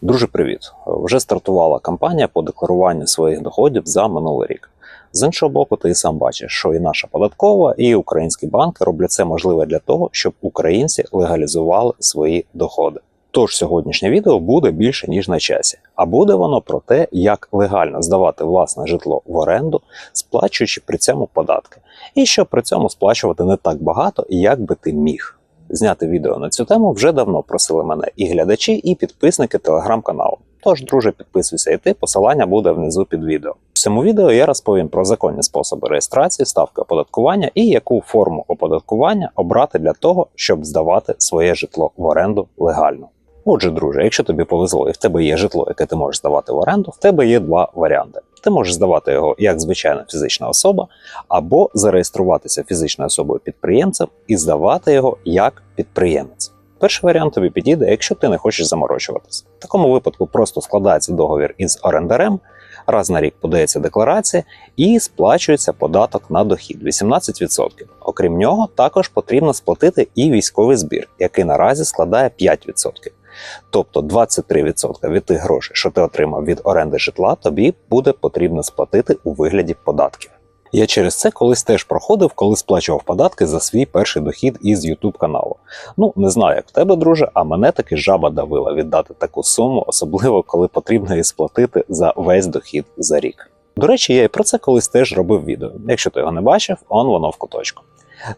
Друже, привіт! Вже стартувала кампанія по декларуванню своїх доходів за минулий рік. З іншого боку, ти і сам бачиш, що і наша податкова, і українські банки роблять це можливе для того, щоб українці легалізували свої доходи. Тож сьогоднішнє відео буде більше ніж на часі, а буде воно про те, як легально здавати власне житло в оренду, сплачуючи при цьому податки, і щоб при цьому сплачувати не так багато, як би ти міг. Зняти відео на цю тему вже давно просили мене і глядачі, і підписники телеграм-каналу. Тож, друже, підписуйся і ти, посилання буде внизу під відео. В цьому відео я розповім про законні способи реєстрації, ставки оподаткування і яку форму оподаткування обрати для того, щоб здавати своє житло в оренду легально. Отже, друже, якщо тобі повезло і в тебе є житло, яке ти можеш здавати в оренду, в тебе є два варіанти. Ти можеш здавати його як звичайна фізична особа, або зареєструватися фізичною особою підприємцем і здавати його як підприємець. Перший варіант тобі підійде, якщо ти не хочеш заморочуватися. В такому випадку просто складається договір із орендарем, раз на рік подається декларація і сплачується податок на дохід 18%. Окрім нього, також потрібно сплатити і військовий збір, який наразі складає 5%. Тобто 23% від тих грошей, що ти отримав від оренди житла, тобі буде потрібно сплатити у вигляді податків. Я через це колись теж проходив, коли сплачував податки за свій перший дохід із YouTube каналу. Ну не знаю, як в тебе, друже, а мене таки жаба давила віддати таку суму, особливо коли потрібно її сплатити за весь дохід за рік. До речі, я і про це колись теж робив відео. Якщо ти його не бачив, он воно в куточку.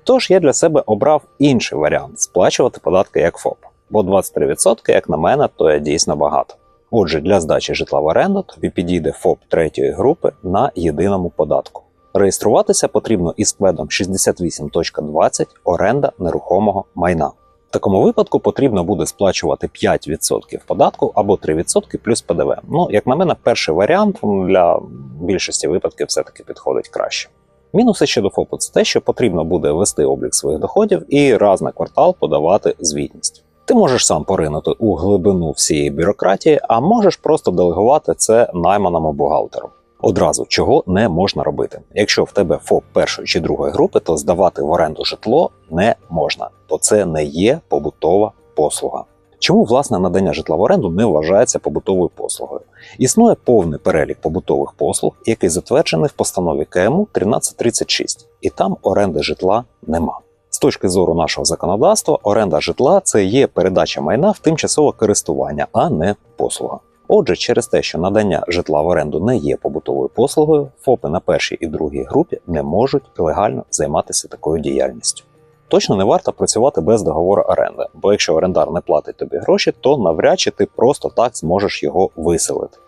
Тож я для себе обрав інший варіант сплачувати податки як ФОП, бо 23%, як на мене, то є дійсно багато. Отже, для здачі житла в оренду тобі підійде ФОП третьої групи на єдиному податку. Реєструватися потрібно із кведом 68.20 оренда нерухомого майна. В такому випадку потрібно буде сплачувати 5% податку або 3% плюс ПДВ. Ну, як на мене, перший варіант для більшості випадків все-таки підходить краще. Мінуси щодо ФОПу це те, що потрібно буде вести облік своїх доходів і раз на квартал подавати звітність. Ти можеш сам поринути у глибину всієї бюрократії, а можеш просто делегувати це найманому бухгалтеру. Одразу чого не можна робити. Якщо в тебе ФОП першої чи другої групи, то здавати в оренду житло не можна, бо це не є побутова послуга. Чому власне надання житла в оренду не вважається побутовою послугою? Існує повний перелік побутових послуг, який затверджений в постанові КМУ 1336, і там оренди житла нема. Точки зору нашого законодавства, оренда житла це є передача майна в тимчасове користування, а не послуга. Отже, через те, що надання житла в оренду не є побутовою послугою, ФОПи на першій і другій групі не можуть легально займатися такою діяльністю. Точно не варто працювати без договору оренди, бо якщо орендар не платить тобі гроші, то навряд чи ти просто так зможеш його виселити.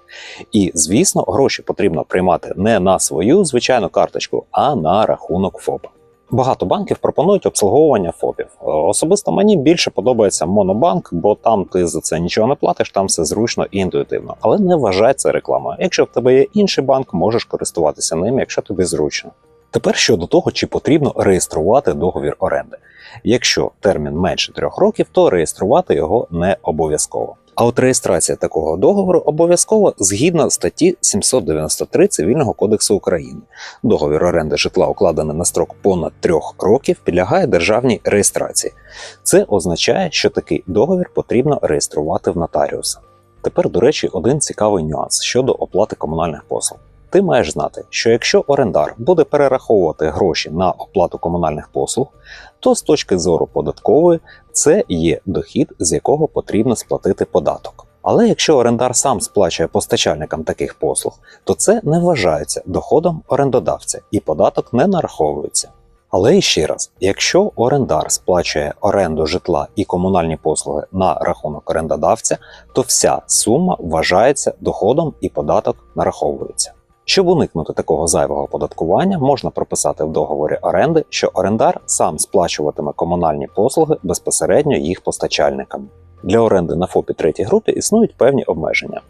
І звісно, гроші потрібно приймати не на свою звичайну карточку, а на рахунок ФОПа. Багато банків пропонують обслуговування ФОПів. Особисто мені більше подобається Монобанк, бо там ти за це нічого не платиш, там все зручно і інтуїтивно. Але не вважай це рекламою. Якщо в тебе є інший банк, можеш користуватися ним, якщо тобі зручно. Тепер щодо того, чи потрібно реєструвати договір оренди. Якщо термін менше трьох років, то реєструвати його не обов'язково. А от реєстрація такого договору обов'язкова згідно статті 793 Цивільного кодексу України. Договір оренди житла, укладений на строк понад трьох років, підлягає державній реєстрації. Це означає, що такий договір потрібно реєструвати в нотаріуса. Тепер, до речі, один цікавий нюанс щодо оплати комунальних послуг. Ти маєш знати, що якщо орендар буде перераховувати гроші на оплату комунальних послуг, то з точки зору податкової це є дохід, з якого потрібно сплатити податок. Але якщо орендар сам сплачує постачальникам таких послуг, то це не вважається доходом орендодавця і податок не нараховується. Але ще раз, якщо орендар сплачує оренду житла і комунальні послуги на рахунок орендодавця, то вся сума вважається доходом і податок нараховується. Щоб уникнути такого зайвого оподаткування, можна прописати в договорі оренди, що орендар сам сплачуватиме комунальні послуги безпосередньо їх постачальникам. Для оренди на ФОПі третій групі існують певні обмеження.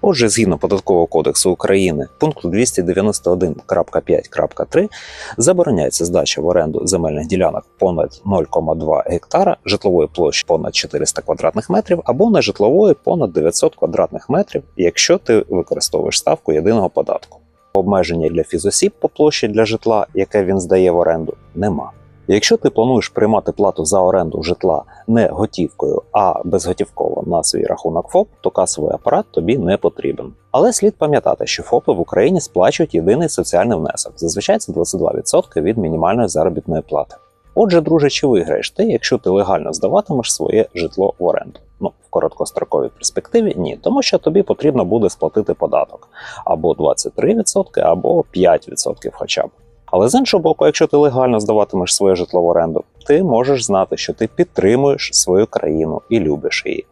Отже, згідно податкового кодексу України, пункту 291.5.3 забороняється здача в оренду земельних ділянок понад 0,2 гектара, житлової площі понад 400 квадратних метрів або нежитлової понад 900 квадратних метрів, якщо ти використовуєш ставку єдиного податку. Обмеження для фізосіб по площі для житла, яке він здає в оренду, нема. Якщо ти плануєш приймати плату за оренду житла не готівкою, а безготівково на свій рахунок ФОП, то касовий апарат тобі не потрібен. Але слід пам'ятати, що ФОПи в Україні сплачують єдиний соціальний внесок. Зазвичай це 22% від мінімальної заробітної плати. Отже, друже, чи виграєш ти, якщо ти легально здаватимеш своє житло в оренду? Ну, в короткостроковій перспективі ні, тому що тобі потрібно буде сплатити податок або 23%, або 5% хоча б. Але з іншого боку, якщо ти легально здаватимеш своє житло в оренду, ти можеш знати, що ти підтримуєш свою країну і любиш її.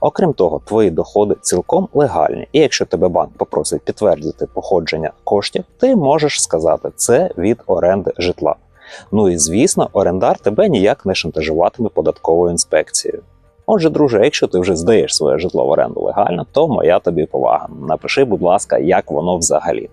Окрім того, твої доходи цілком легальні, і якщо тебе банк попросить підтвердити походження коштів, ти можеш сказати це від оренди житла. Ну і звісно, орендар тебе ніяк не шантажуватиме податковою інспекцією. Отже, друже, якщо ти вже здаєш своє житло в оренду легально, то моя тобі повага. Напиши, будь ласка, як воно взагалі.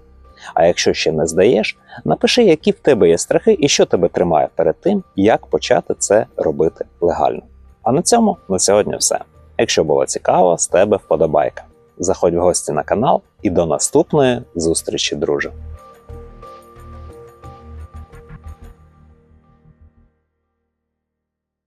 А якщо ще не здаєш, напиши, які в тебе є страхи і що тебе тримає перед тим, як почати це робити легально. А на цьому на сьогодні все. Якщо було цікаво, з тебе вподобайка. Заходь в гості на канал і до наступної зустрічі, друже.